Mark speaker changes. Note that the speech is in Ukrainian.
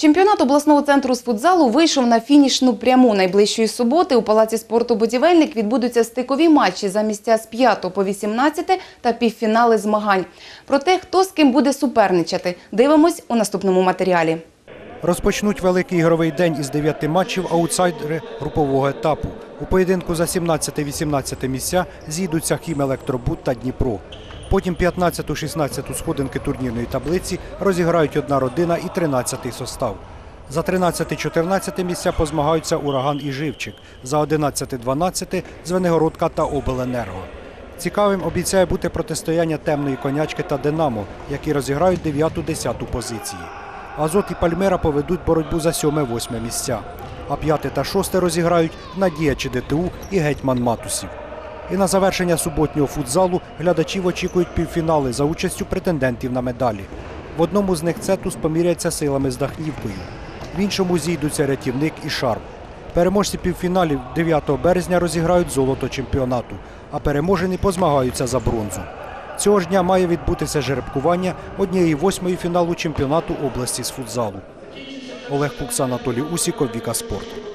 Speaker 1: Чемпіонат обласного центру з футзалу вийшов на фінішну пряму. Найближчої суботи у Палаці спорту «Будівельник» відбудуться стикові матчі за місця з 5 по 18 та півфінали змагань. Про те, хто з ким буде суперничати, дивимось у наступному матеріалі.
Speaker 2: Розпочнуть великий ігровий день із дев'яти матчів аутсайдери групового етапу. У поєдинку за 17-18 місця зійдуться Хім Електробут та Дніпро. Потім 15-16 сходинки турнірної таблиці розіграють одна родина і 13-й состав. За 13-14 місця позмагаються Ураган і Живчик, за 11-12 Звенигородка та Обленерго. Цікавим обіцяє бути протистояння темної конячки та Динамо, які розіграють 9-10 позиції. Азот і Пальмера поведуть боротьбу за 7-8 місця, а 5 та 6 розіграють Надія ЧДТУ і Гетьман Матусів. І на завершення суботнього футзалу глядачів очікують півфінали за участю претендентів на медалі. В одному з них Цетус поміряється силами з Дахнівкою, в іншому зійдуться рятівник і Шарп. Переможці півфіналів 9 березня розіграють золото чемпіонату, а переможені позмагаються за бронзу. Цього ж дня має відбутися жеребкування однієї восьмої фіналу чемпіонату області з футзалу. Олег Кукса, Анатолій Усіков, Віка Спорт.